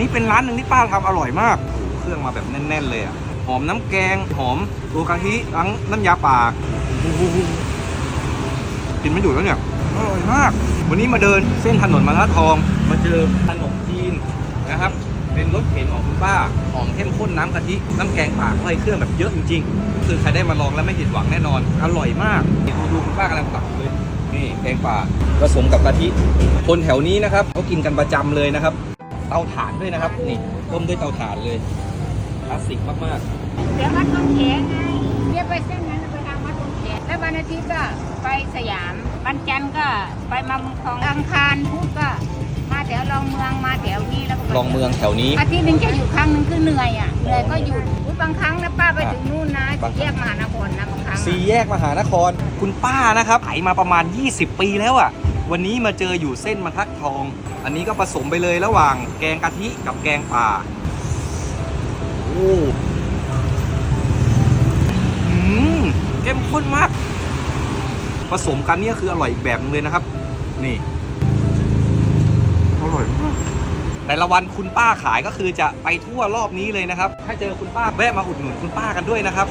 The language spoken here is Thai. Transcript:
นี้เป็นร้านหนึ่งที่ป้าทำอร่อยมากโอ้เครื่องมาแบบแน่น ๆ เลยอะหอมน้ำแกงหอมตัวกะทิทั้งน้ำยาป่าโอ้โหกินไม่หยุดแล้วเนี่ยอร่อยมาก วันนี้มาเดินเส้นถนนมาลาทอง มาเจอขนมจีนนะครับเป็นรถเข็นของคุณป้าหอมเข้มข้นน้ำกะทิ น้ำแกงป่าไส้เครื่องแบบเยอะจริงๆ คือใครได้มาลองแล้วไม่ผิดหวังแน่นอน อร่อยมากดูดูคุณป้ากำลังตักเลย นี่แกงป่าผสมกับกะทิ คนแถวนี้นะครับเขากินกันประจำเลยนะครับ เตาถ่านด้วยนะครับ นี่ต้มด้วยเตาถ่านเลยคลาสสิกมากเดี๋ยววัดต้นแขไงเรียกไปเส้นนั้นไปทางวัดต้นแขแล้ววันอาทิตย์ก็ไปสยาม วันจันทร์ก็ไปมาเมืองทองอังคารพุธก็ มาแถวรองเมืองมาแถวนี้แล้วก็ๆลองเมืองแถวนี้ อาทิตย์หนึงจะอยู่ครั้งหนึงคือเหนื่อยอะเหนื่อยก็หยุดอุ๊ยบางครั้งนะป้าไปถึงนู่นนะบางแยกมหานครนะบางครั้งอะ สี่แยกมหานคร คุณป้านะครับขายมาประมาณ 20 ปีแล้วอะ่ะ วันนี้มาเจออยู่เส้นบรรทัดทอง อันนี้ก็ผสมไปเลยระหว่างแกงกะทิกับแกงป่าโอ้เข้มข้นมาก ผสมกันเนี่ยคืออร่อยอีกแบบนึงเลยนะครับ นี่อร่อยมากแต่ละวันคุณป้าขายก็คือจะไปทั่วรอบนี้เลยนะครับ ถ้าเจอคุณป้าแวะมาอุดหนุนคุณป้ากันด้วยนะครับ